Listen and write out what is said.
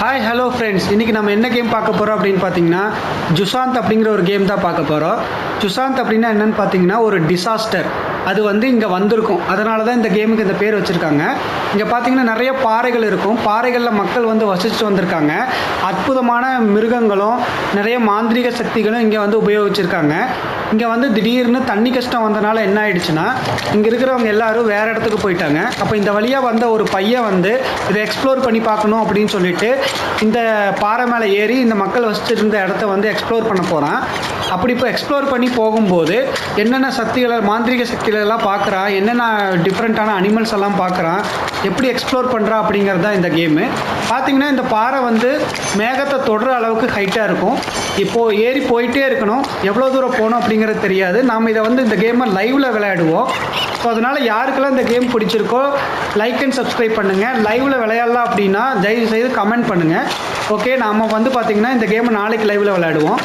Hi hello friends இன்றைக்கி நம்ம என்ன கேம் பார்க்க போகிறோம் அப்படின்னு பார்த்தீங்கன்னா ஜுசாந்த் அப்படிங்கிற ஒரு கேம் தான் பார்க்க போகிறோம் ஜுசாந்த் அப்படின்னா என்னென்னு பார்த்தீங்கன்னா ஒரு டிசாஸ்டர் அது வந்து இங்கே வந்திருக்கும். அதனால தான் இந்த கேமுக்கு இந்த பேர் வச்சுருக்காங்க. இங்கே பார்த்தீங்கன்னா நிறைய பாறைகள் இருக்கும். பாறைகளில் மக்கள் வந்து வசிச்சுட்டு வந்திருக்காங்க. அற்புதமான மிருகங்களும் நிறைய மாந்திரீக சக்திகளும் இங்கே வந்து உபயோகிச்சிருக்காங்க. இங்கே வந்து திடீர்னு தண்ணி கஷ்டம் வந்தனால என்ன ஆயிடுச்சுன்னா இங்கே இருக்கிறவங்க எல்லாரும் வேறு இடத்துக்கு போயிட்டாங்க. அப்போ இந்த வழியாக வந்த ஒரு பையன் வந்து இதை எக்ஸ்ப்ளோர் பண்ணி பார்க்கணும் அப்படின்னு சொல்லிட்டு இந்த பாறை மேலே ஏறி இந்த மக்கள் வசிச்சிருந்த இடத்த வந்து எக்ஸ்ப்ளோர் பண்ண போகிறான் அப்படி இப்போ எக்ஸ்ப்ளோர் பண்ணி போகும்போது என்னென்ன சக்திகளை மாந்திரிக சக்திகள் எல்லாம் பார்க்குறான் என்னென்ன டிஃப்ரெண்ட்டான அனிமல்ஸ் எல்லாம் பார்க்குறான் எப்படி எக்ஸ்ப்ளோர் பண்ணுறான் அப்படிங்கிறது தான் இந்த கேமு பார்த்தீங்கன்னா இந்த பாறை வந்து மேகத்தை தொடுற அளவுக்கு ஹைட்டாக இருக்கும். இப்போது ஏறி போயிட்டே இருக்கணும். எவ்வளோ தூரம் போகணும் அப்படிங்கிறது தெரியாது. நாம் இதை வந்து இந்த கேமை லைவில் விளையாடுவோம். ஸோ அதனால் யாருக்கெல்லாம் இந்த கேம் பிடிச்சிருக்கோ லைக் அண்ட் சப்ஸ்கிரைப் பண்ணுங்கள் லைவில் விளையாடலாம் அப்படின்னா தயவு செய்து கமெண்ட் பண்ணுங்கள் ஓகே நாம் வந்து பார்த்திங்கன்னா இந்த கேமை நாளைக்கு லைவில் விளையாடுவோம்.